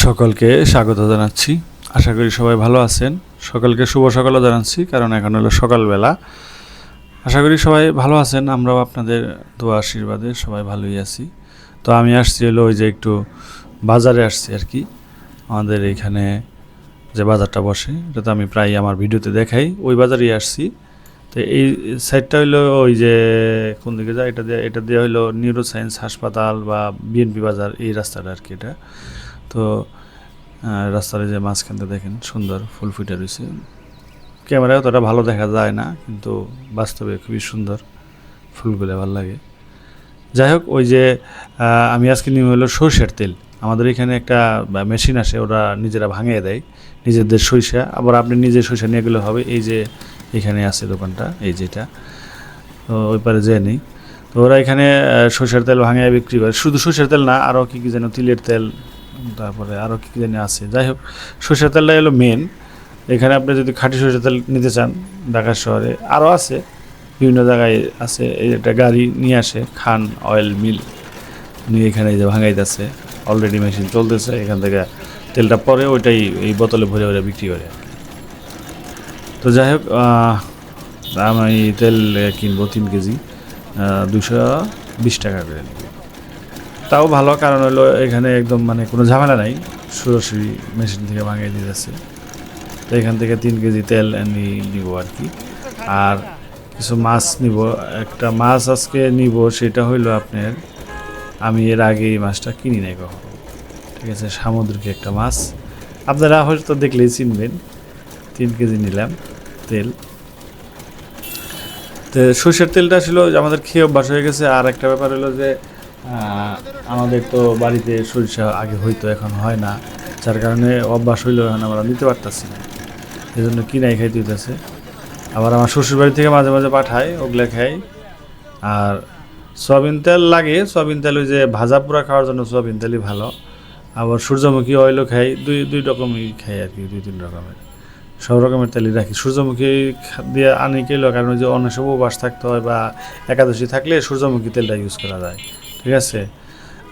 সকলকে স্বাগত জানাচ্ছি। আশা করি সবাই ভালো আছেন। সকলকে শুভ সকালও জানাচ্ছি, কারণ এখন হলো সকালবেলা। আশা করি সবাই ভালো আছেন, আমরাও আপনাদের দোয়া আশীর্বাদে সবাই ভালোই আছি। তো আমি আসছি হলো ওই যে একটু বাজারে আসছি আর কি। আমাদের এইখানে যে বাজারটা বসে, এটা তো আমি প্রায় আমার ভিডিওতে দেখাই, ওই বাজারেই আসছি। তো এই সাইডটা হইল ওই যে, কোন দিকে যায়? এটা দিয়ে এটা দিয়ে হইল নিউরো সায়েন্স হাসপাতাল বা বিএনপি বাজার, এই রাস্তাটা আর কি এটা। তো রাস্তার যে মাঝখানটা দেখেন, সুন্দর ফুল ফুটে রয়েছে। ক্যামেরায় অতটা ভালো দেখা যায় না, কিন্তু বাস্তবে খুবই সুন্দর ফুলগুলো ভালো লাগে। যাই হোক, ওই যে আমি আজকে নিয়ে হলো সরষের তেল। আমাদের এখানে একটা মেশিন আসে, ওরা নিজেরা ভাঙিয়ে দেয়, নিজেদের সরিষা। আবার আপনি নিজে সরিষা নিয়ে গেলে হবে, এই যে এখানে আছে দোকানটা, এই যেটা। তো ওই পারে যেয়ে নেই। তো ওরা এখানে সরষের তেল ভাঙিয়ে বিক্রি করে। শুধু সরষের তেল না, আরও কী কী যেন তিলের তেল তারপরে আরও কী জানি আছে। যাই হোক, সরষের তেলটা হলো মেন এখানে আপনি যদি খাঁটি সরষের তেল নিতে চান ঢাকা শহরে আরও আছে, বিভিন্ন জায়গায় আছে। এই একটা গাড়ি নিয়ে আসে, খান অয়েল মিল। নিয়ে এখানে যে ভাঙাইতেছে অলরেডি মেশিন চলতেছে, এখান থেকে তেলটা পরে ওইটাই এই বোতলে ভরে ভরে বিক্রি করে। তো যাই হোক আমি তেল কিনবো তিন কেজি দুশো বিশ টাকা করে নেব। তাও ভালো কারণ হলো এখানে একদম মানে কোনো ঝামেলা নাই। সরাসরি মেশিন থেকে ভাঙিয়ে দিয়ে যাচ্ছে। তো এখান থেকে তিন কেজি তেল নিব আর কি। আর কিছু মাছ নিব। একটা মাছ আজকে নিব, সেটা হইল আপনার, আমি এর আগে এই মাছটা কিনি নাই কখনো। ঠিক আছে, সামুদ্রিক একটা মাছ। আপনারা হয়তো দেখলেই চিনবেন। তিন কেজি নিলাম তেল। তো সর্ষের তেলটা ছিল আমাদের খেয়ে অভ্যাস হয়ে গেছে। আর একটা ব্যাপার হলো যে আমাদের তো বাড়িতে সরিষা আগে হইতো, এখন হয় না। যার কারণে অভ্যাস হইলেও এখন আমরা নিতে পারতাছি না। এই জন্য কিনাই খাইতে হইতেছে। আবার আমার শ্বশুর বাড়ি থেকে মাঝে মাঝে পাঠায়, ওগুলা খাই। আর সয়াবিন তেল লাগে, সয়াবিন তেল ওই যে ভাজা পোড়া খাওয়ার জন্য সয়াবিন তেলই ভালো। আবার সূর্যমুখী অয়েলও খাই, দুই দুই রকমই খাই আর কি, দুই, তিন রকমের। সব রকমের তেলই রাখি। সূর্যমুখী দিয়ে আনি কেলো, কারণ ওই যে অন্য সব উপবাস থাকতে হয় বা একাদশী থাকলে সূর্যমুখী তেলটা ইউজ করা যায়। ঠিক আছে?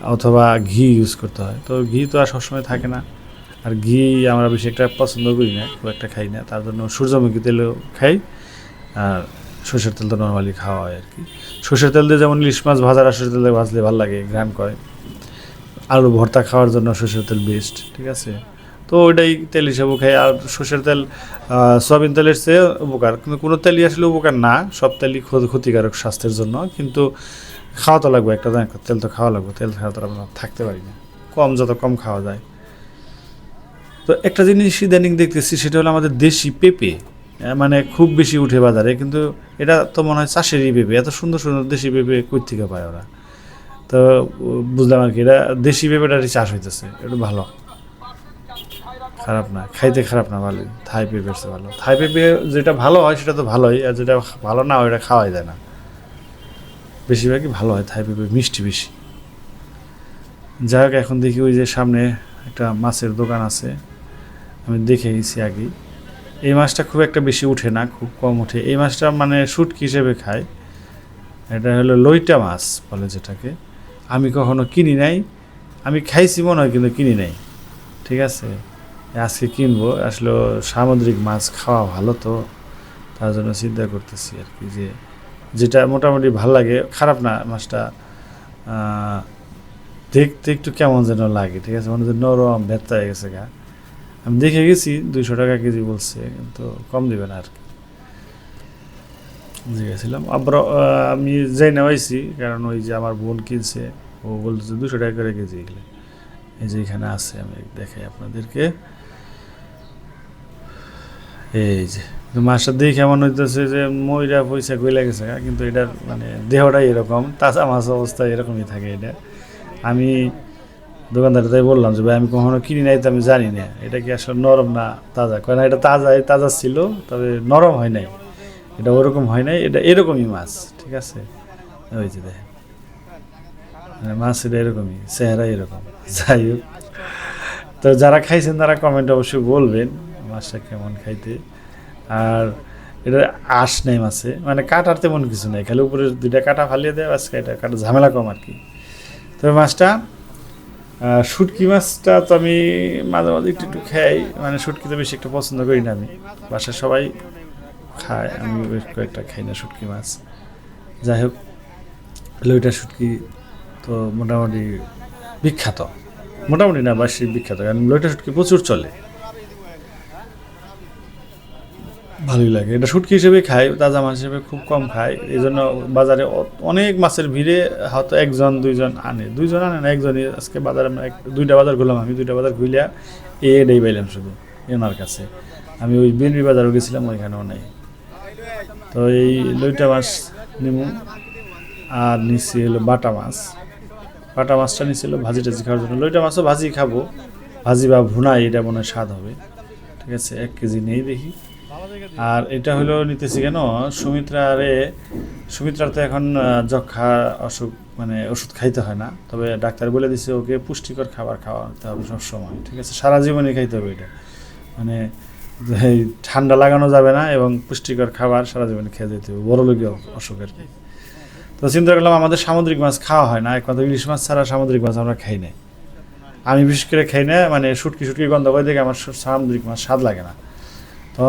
অথবা ঘি ইউজ করতে হয়। তো ঘি তো আর সবসময় থাকে না। আর ঘি আমরা বেশি একটা পছন্দ করি না, খুব একটা খাই না। তার জন্য সূর্যমুখী তেলও খাই। আর সর্ষের তেল তো নর্মালি খাওয়া হয় আর কি সর্ষের তেল দিয়ে যেমন ইলিশ মাছ ভাজার আর সর্ষের তেল দিয়ে ভাজলে ভালো লাগে, ঘ্রাণ করে। আলু ভর্তা খাওয়ার জন্য সর্ষের তেল বেস্ট ঠিক আছে? তো ওইটাই তেল হিসেবে খাই। আর সর্ষের তেল সয়াবিন তেলের চেয়ে উপকার। কিন্তু কোনো তেলই আসলে উপকার না। সব তেলই ক্ষতি- ক্ষতিকারক স্বাস্থ্যের জন্য। কিন্তু খাওয়া তো লাগবে, একটা না তেল তো খাওয়া লাগবে, তেল ছাড়া তো আমরা থাকতে পারি না। কম যত কম খাওয়া যায়। তো একটা জিনিস ইদানিং দেখতেছি, সেটা হলো আমাদের দেশি পেঁপে মানে খুব বেশি উঠে বাজারে, কিন্তু এটা তো মনে হয় চাষেরই পেঁপে, এত সুন্দর সুন্দর দেশি পেঁপে কই থেকে পায় ওরা। তো, বুঝলাম আর কি, এটা দেশি পেঁপেটারই চাষ হইতেছে একটু ভালো। খারাপ না, খাইতে খারাপ না, ভালোই। থাই চেয়ে ভালো। থাই পেঁপে যেটা ভালো হয়, সেটা তো ভালোই, আর যেটা ভালো না ওটা খাওয়াই যায় না। বেশিরভাগই ভালো হয় থাই পেঁপে মিষ্টি বেশি। যাই হোক, এখন দেখি ওই যে সামনে একটা মাছের দোকান আছে। আমি দেখে গেছি আগে এই মাছটা খুব একটা বেশি উঠে না, খুব কম ওঠে এই মাছটা মানে শুটকি হিসেবে খায়। এটা হলো লইটা মাছ বলে যেটাকে। আমি কখনো কিনি নাই। আমি খাইছি মনে হয়, কিন্তু কিনি নাই। ঠিক আছে? আজকে কিনবো। আসলে সামুদ্রিক মাছ খাওয়া ভালো তো। তার জন্য চিন্তা করতেছি আর কি যে যেটা মোটামুটি ভালো লাগে, খারাপ না মাছটা দেখতে একটু কেমন যেন লাগে, ঠিক আছে? মানে নরম, ভেত্তা হয়ে গেছে গা। আমি দেখে গেছি, দুইশো টাকা কেজি বলছে, কিন্তু কম দেবে না আর কি। জিজ্ঞাসিলাম আবার আমি যাই না নেওয়াইছি কারণ ওই যে আমার বোন কিনছে, ও বলছে দুশো টাকা করে কেজি এগুলো। এই যে এখানে আছে, আমি দেখাই আপনাদেরকে। এই যে। মাছটা দেখে এমন হইতেছে যে ময়রা পয়সা গইলা গেছে কিন্তু এটার মানে দেহটাই এরকম, তাজা মাছ অবস্থা এরকমই থাকে এটা। আমি দোকানদার তাই বললাম যে, ভাই, আমি কখনো কিনি নাই তো আমি জানি না, এটা কি আসলে নরম না তাজা? কারণ এটা তাজা তাজা ছিল, তবে নরম হয় নাই, এটা ওরকম হয় নাই, এটা এরকমই মাছ, ঠিক আছে? ওই যে মানে মাছ এটা এরকমই, চেহারা এরকম, যাই হোক। তো যারা খাইছেন তারা কমেন্ট অবশ্যই বলবেন, মাছটা কেমন খাইতে। আর এটা আঁশ নেই মাছে মানে কাটার তেমন কিছু নেই, খালি উপরে দুইটা কাটা ফালিয়ে দেয় আজকে এটা কাটা ঝামেলা কম আর কি। তবে মাছটা শুটকি মাছটা তো আমি মাঝে মাঝে একটু একটু খাই মানে শুটকি তো বেশি একটা পছন্দ করি না আমি। বাসায় সবাই খায়, আমি বেশ কয়েকটা খাই না শুটকি মাছ। যাই হোক, লইটা শুটকি তো মোটামুটি বিখ্যাত। মোটামুটি না, বাসি বিখ্যাত, কারণ লইটা শুটকি প্রচুর চলে। ভালোই লাগে। এটা শুটকি হিসেবে খাই তাজা মাছ হিসেবে খুব কম খাই এই জন্য বাজারে অনেক মাছের ভিড়ে হয়তো একজন, দুইজন আনে। দুইজন আনে না, একজনই। আজকে বাজারে আমরা এক দুইটা বাজার ঘুরলাম, আমি দুইটা বাজার ঘুরলিয়া এ এটাই পাইলাম শুধু, এনার কাছে। আমি ওই বিনবি বাজারও গেছিলাম, ওইখানেও নেই। তো এই লইটা মাছ নিমু, আর নিচ্ছি হলো বাটা মাছ। বাটা মাছটা নিচে নিচ্ছিল ভাজি টাজি খাওয়ার জন্য। লইটা মাছও ভাজি খাব। ভাজি বা ভুনাই, এটা মনে হয় স্বাদ হবে। ঠিক আছে, এক কেজি নেই দেখি। আর এটা হলো নিতেছি কেন? সুমিত্রারে সুমিত্রার তো এখন যক্ষা অসুখ মানে ওষুধ খাইতে হয় না। তবে ডাক্তার বলে দিছে ওকে পুষ্টিকর খাবার খাওয়াতে হবে সবসময়, ঠিক আছে? সারা জীবনই খাইতে হবে এটা। মানে ঠান্ডা লাগানো যাবে না এবং পুষ্টিকর খাবার সারা জীবন খেয়ে যেতে হবে। বড় লোকীয় অসুখ আর কি। তো চিন্তা করলাম আমাদের সামুদ্রিক মাছ খাওয়া হয় না একমাত্র ইলিশ মাছ ছাড়া সামুদ্রিক মাছ আমরা খাই না আমি বিশেষ করে খাই না মানে শুটকি শুটকি গন্ধ করে দেখে আমার সামুদ্রিক মাছ স্বাদ লাগে না।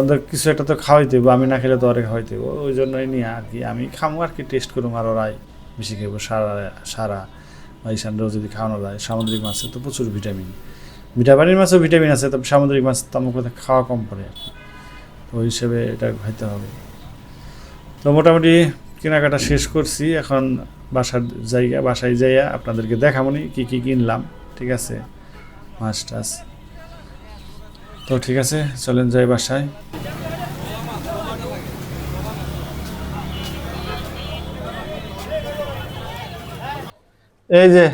তো কিছু একটা তো খাওয়াইতে হবে আমি না খেলে তো আরে খাওয়াইতে হবে ওই জন্যই নিয়ে আর কি, আমি খামো আর কি টেস্ট করুম আর ওরাই বেশি খাইবো, সারা সারা। বা ইসানরাও যদি খাওয়ানো যায়, সামুদ্রিক মাছে তো প্রচুর ভিটামিন ভিটামিনের মাছেও ভিটামিন আছে, তবে সামুদ্রিক মাছ তো আমার কথা খাওয়া কম পড়ে। ওই হিসেবে এটা খাইতে হবে। তো মোটামুটি কেনাকাটা শেষ করছি, এখন বাসার জায়গা, বাসায় যাইয়া আপনাদেরকে দেখামনি কি কি কিনলাম, ঠিক আছে? মাছ টাছ। তো ঠিক আছে চলেন যাই বাসায়। এই যে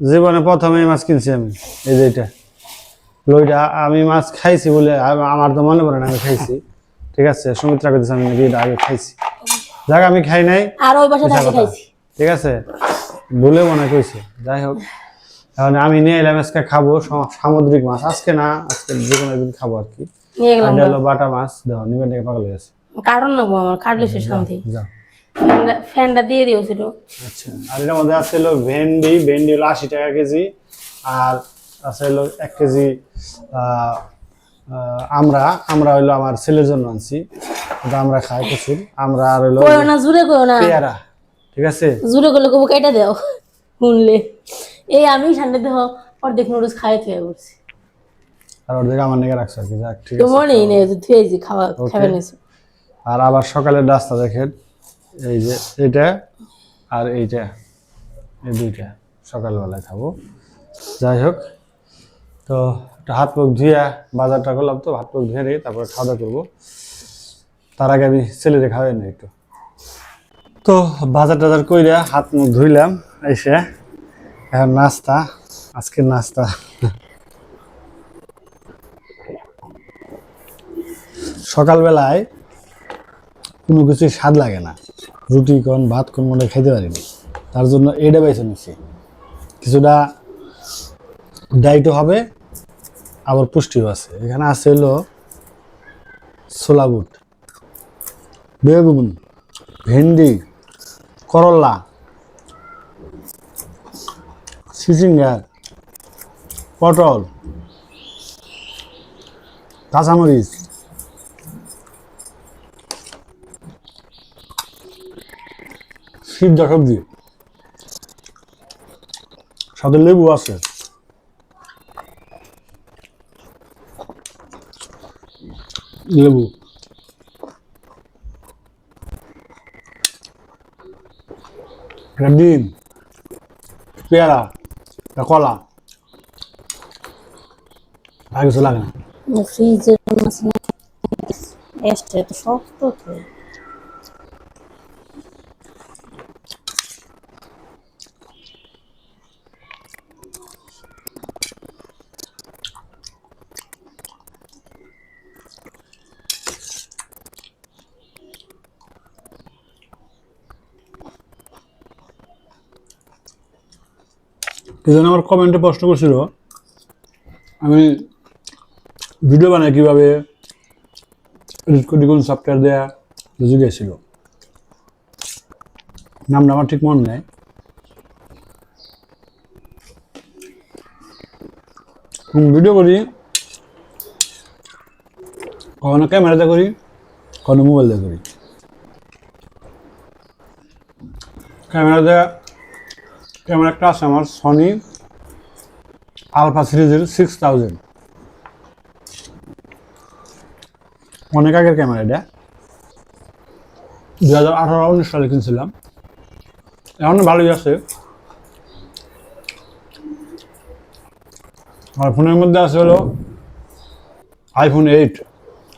জীবনে প্রথমে মাছ কিনছি আমি এই যে এটা। লইটা আমি মাছ খাইছি বলে আমার তো মনে পড়ে না আমি খাইছি। ঠিক আছে সুমিত্রা করতেছে আমি নাকি এটা আগে খাইছি। যাক আমি খাই নাই আর ওই বাসায় খাইছি। ঠিক আছে বলে মনে কইছে। যাই হোক এখন আমি নিয়ে এলাম আজকে খাব সামুদ্রিক মাছ। আজকে না আজকে যে কোনো একদিন খাব আর কি। এটা হলো বাটা মাছ। দেখো নিবেন থেকে পাগল হয়ে গেছে। কারণ না আমার কাটলে শেষ শান্তি। ফ্যানটা দিয়ে দিয়েছিল আচ্ছা আর এটার মধ্যে আছে হলো ভেন্ডি। ভেন্ডি হলো আশি টাকা কেজি। আর আছে হলো এক কেজি আমরা আমরা হইল আমার ছেলের জন্য আনছি। আমরা খাই প্রচুর। আমরা আর হইল না জুড়ে কইও না। পেয়ারা। ঠিক আছে? জুড়ে করলে কবু কেটে দাও। শুনলে। এই আমি ঠান্ডা দেহ অর্ধেক নুডলস খাই থুয়ে করছি আর ওর দিকে আমার নিকে রাখছো আর কি যাক ঠিক আছে। মনেই নেই যে খাওয়া খাবে নিয়েছি। আর আবার সকালের রাস্তা দেখেন এই যে এটা আর এইটা এই দুইটা সকালবেলায় খাব। যাই হোক তো হাত মুখ ধুয়ে বাজারটা করলাম তো হাত মুখ ধুয়ে রেখে তারপরে খাওয়া দাওয়া করব। তার আগে আমি ছেলেদের খাওয়াই না একটু। তো বাজার টাজার কইরা হাত মুখ ধুইলাম এসে এখন নাস্তা। আজকের নাস্তা। সকালবেলায় কোনো কিছুই স্বাদ লাগে না। রুটি কোন, ভাত কোন, মনে হয় খাইতে পারিনি। তার জন্য এটা বেছে নিচ্ছি কিছুটা ডাইটও হবে, আবার পুষ্টিও আছে। এখানে আছে হলো ছোলা বুট, বেগুন, ভেন্ডি, করলা। চিচিঙ্গা পটল কাঁচামরিচ। সিদ্ধ সবজি। সাথে লেবু আছে। লেবু। ডিম পেয়ারা। একটা কলা? আর কিছু লাগে না? ফ্রিজের মাছ না এসছে তো শক্ত তো। এজন্য আমার কমেন্টে প্রশ্ন করছিল, আমি ভিডিও বানাই কীভাবে কোন সফটওয়্যার দেয়া জিজ্ঞেসছিল নামটা আমার ঠিক মনে নেই। ভিডিও করি, কখনো ক্যামেরাতে করি, কখনো মোবাইলতে করি। ক্যামেরাতে ক্যামেরা আছে আমার সনি আলফা সিরিজের সিক্স থাউজেন্ড অনেক আগের ক্যামেরা এটা। দু হাজার আঠারো উনিশ সালে কিনছিলাম। এখন ভালোই আছে। আর ফোনের মধ্যে আছে হলো আইফোন এইট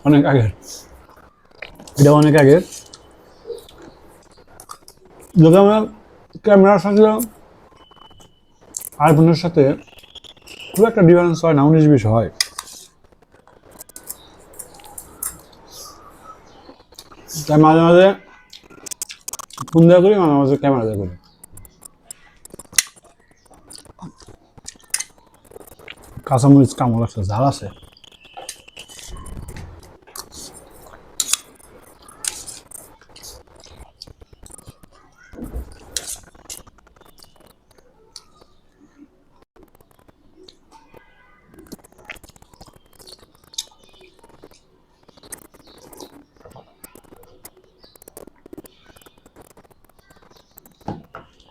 অনেক আগের। এটা অনেক আগের। যদি আমরা ক্যামেরার সাথে আইফোনের সাথে খুব একটা ডিফারেন্স হয় না, উনিশ বিশ হয়। তাই মাঝে মাঝে ফোন দেওয়া করি, মাঝে মাঝে ক্যামেরা দেওয়া করি। কাঁচামরিচ কামড় আছে ঝাল আছে।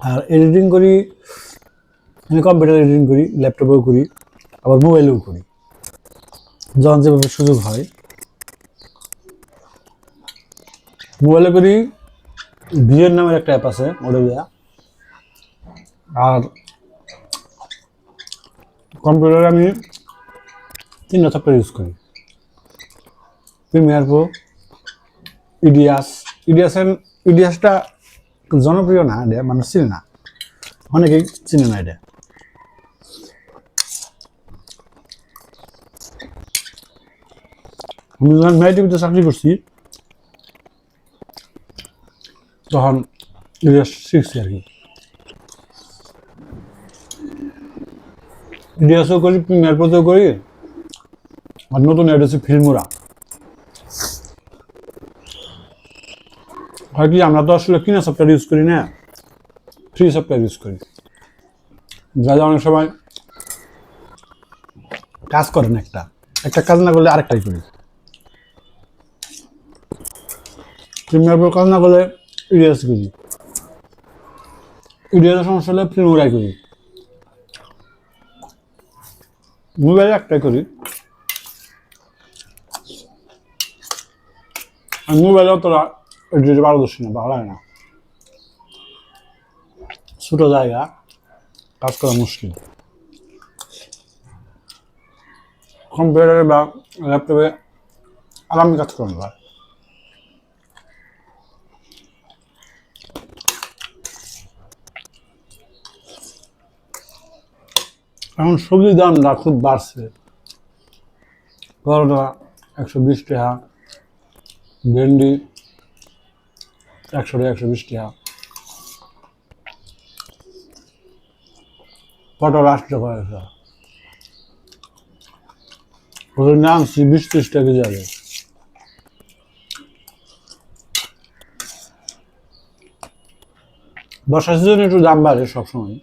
আর এডিটিং করি আমি কম্পিউটার এডিটিং করি ল্যাপটপেও করি, আবার মোবাইলেও করি। যখন যেভাবে সুযোগ হয়। মোবাইলে করি বিয়ের নামের একটা অ্যাপ আছে ওটা আর কম্পিউটারে আমি তিনটা সফটওয়্যার ইউজ করি। প্রিমিয়ার প্রো ইডিয়াস ইডিয়াসের ইডিয়াসটা জনপ্রিয় না এটা মানুষ চিনে না। অনেকেই চিনে না এটা। আমি যখন মেয়ে টিভিতে চাকরি করছি, তখন শিখছি আর কি। ইডিয়াসও করি প্রিমিয়ার করি, আর নতুন এটা হচ্ছে ফিল্মোরা হয় কি, আমরা তো আসলে কিনা সফটওয়্যার ইউজ করি না? ফ্রি সফটওয়্যার ইউজ করি। যা যা অনেক সময় কাজ করেন একটা। একটা কাজ না করলে আরেকটাই করি। প্রিমিয়ার প্রো কাজ না করলে ইডিয়াস করি। ইডিয়াসের সমস্যা হলে প্রিমিয়ারাই করি। মোবাইলে একটাই করি। আর মোবাইলেও তোরা এডিটে পারদর্শী না, ভালো লাগে না। ছোটো জায়গা, কাজ করা মুশকিল। কম্পিউটারে বা ল্যাপটপে আরামে কাজ করানো যায়। এখন সবজির দামটা খুব বাড়ছে। করোটা একশো বিশ টাকা, ভেন্ডি একশো একশো বিশ টাকা পটল আট টাকা ওদের নামছি বিশ ত্রিশ টাকা যাবে আগে বর্ষা সিজনে একটু দাম বাড়ে সবসময়।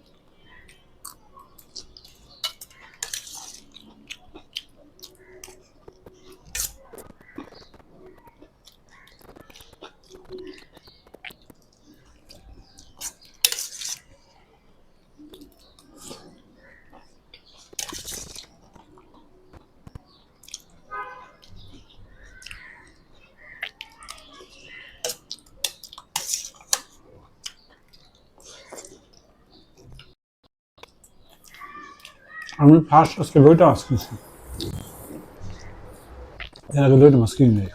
আমি ফার্স্ট আজকে দুইটা মাছ কিনছি এর আগে দুইটা মাছ কিনে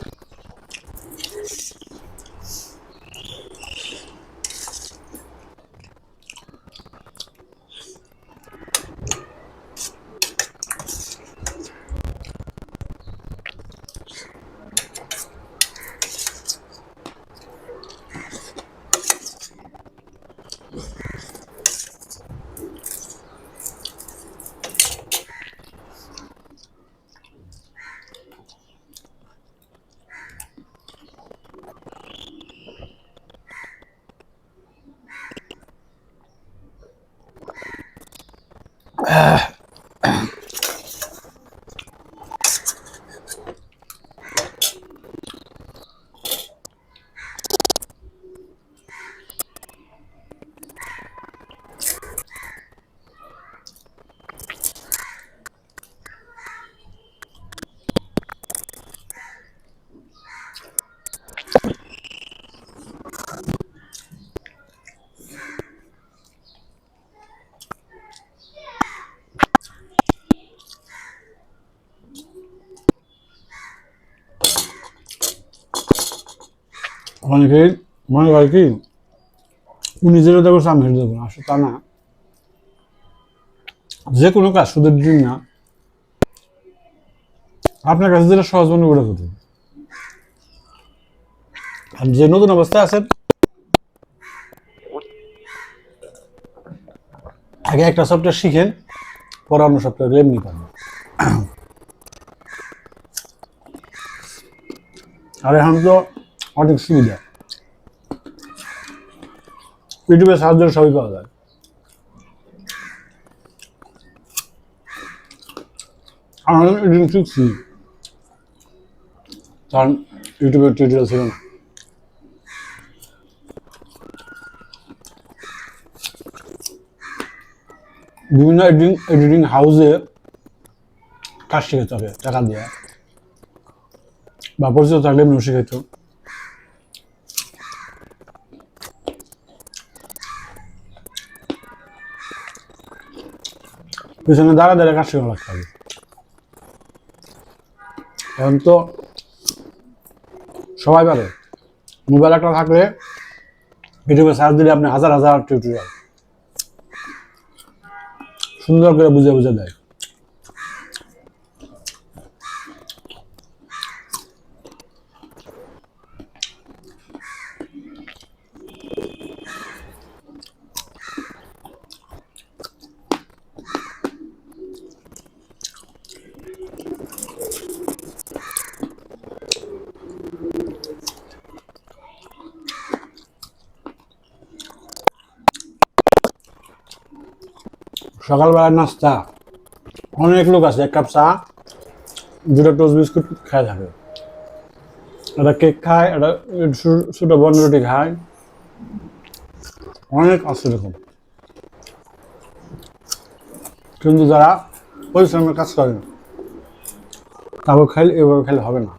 অনেকে মনে করে কি, উনি যেটা করছে আমি দেবো না, আসলে তা না। যে কোনো কাজ সুদের দিন না। আপনার কাছে যেটা সহজ মনে করে করুন আর যে নতুন অবস্থায় আছেন, আগে একটা সফটওয়্যার শিখেন, পরে অন্য সফটওয়্যার এমনি পাবেন। আর এখন তো অনেক সুবিধা। ইউটিউবের সাহায্য সবই পাওয়া যায়। আমার এডিটিং শিখছি কারণ ইউটিউবের টিউটোরিয়াল ছিল না। বিভিন্ন এডিটিং এডিটিং হাউসে কাজ শিখাতে হবে, টাকা দিয়ে। বা পরিচিত থাকলে এমনিও শিখাইতো। পিছনে দাঁড়া দাঁড়া কাজ গলা হবে এখন তো সবাই পারে। মোবাইল একটা থাকলে ইউটিউবে সার্চ দিলে আপনি হাজার হাজার টিউটোরিয়াল সুন্দর করে বুঝে বুঝে দেয়। সকালবেলার নাস্তা। অনেক লোক আছে, এক কাপ চা, দুটো টোস্ট বিস্কুট খায় থাকে। একটা কেক খায়, একটা ছোটো বন রুটি খায়। অনেক আছে এরকম। কিন্তু যারা পরিশ্রমের কাজ করে তারপর খাইলে এভাবে খেলে হবে না।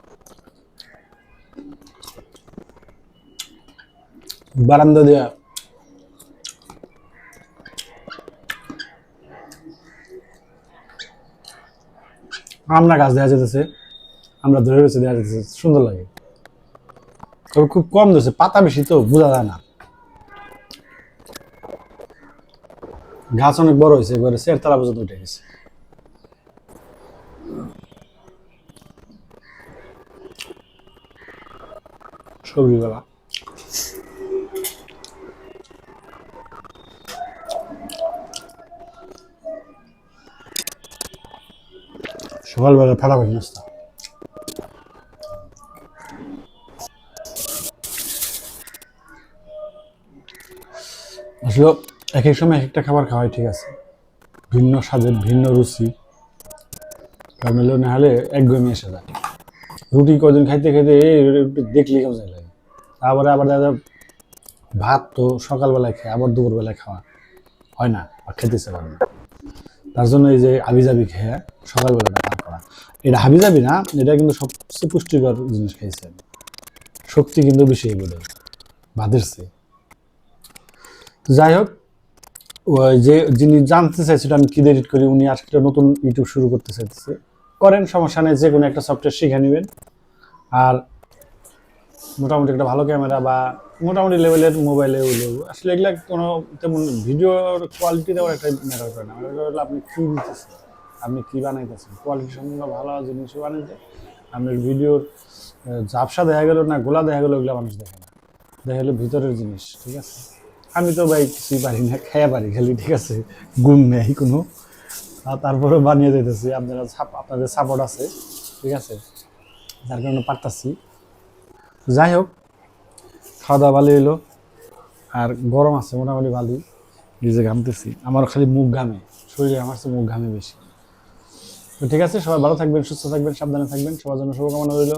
বারান্দা দেয়া। আমরা গাছ দেখা যেতেছে, আমরা ধরে রয়েছে দেখা যেতেছে, সুন্দর লাগে। তবে খুব কম দিয়েছে পাতা বেশি তো, বোঝা যায় না। গাছ অনেক বড় হয়েছে, এবারে সের তালা পর্যন্ত উঠে গেছে। সবজিবেলা সকালবেলা ফাটাফাটি নাস্তা আসলে এক এক সময় এক একটা খাবার খাওয়াই ঠিক আছে। ভিন্ন স্বাদের, ভিন্ন রুচি। কারণ হলো না হলে একঘেয়েমি এসে যায়। রুটি কদিন খাইতে খাইতে এই রুটি দেখলেই কেমন লাগে তারপরে আবার দাদা ভাত তো সকালবেলায় খায়, আবার দুপুরবেলায় খাওয়া হয় না বা খেতেছে পারে না। তার জন্য এই যে হাবিজাবি খেয়ে সকালবেলাটা পার করা। এটা হাবিজাবি না, এটা কিন্তু সবচেয়ে পুষ্টিকর জিনিস খাইছে শক্তি কিন্তু বেশি এগুলো ভাতের চেয়ে তো যাই হোক যে যিনি জানতে চাইছিল আমি কি এডিট করি, উনি আজকে নতুন ইউটিউব শুরু করতে চাইতেছে। করেন, সমস্যা নেই, যে কোনো একটা সফটওয়্যার শিখে নেবেন। আর মোটামুটি একটা ভালো ক্যামেরা বা মোটামুটি লেভেলের মোবাইলে আসলে এগুলা কোনো তেমন ভিডিওর কোয়ালিটি দেওয়ার একটা ম্যাটার করে না। হলো আপনি কী দিতেছেন আপনি কী বানাইতেছেন? কোয়ালিটি সম্পূর্ণ ভালো জিনিস বানাইতে। আপনার ভিডিওর ঝাপসা দেখা গেল না গোলা দেখা গেলো ওগুলো মানুষ দেখে না। দেখা গেলো ভিতরের জিনিস, ঠিক আছে? আমি তো ভাই কিছুই পারি না খেয়ে পারি খালি, ঠিক আছে? গুণ নেই কোনো। তারপরে বানিয়ে দিতেছি। আপনারা আপনাদের সাপোর্ট আছে, ঠিক আছে? যার কারণে পারতাছি। যাই হোক খাওয়া দাওয়া ভালো এলো আর গরম আছে, মোটামুটি ভালোই। নিজে ঘামতেছি। আমার খালি মুখ ঘামে। শরীরে আমার মুখ ঘামে বেশি। তো ঠিক আছে, সবাই ভালো থাকবেন, সুস্থ থাকবেন, সাবধানে থাকবেন। সবার জন্য শুভকামনা রইল।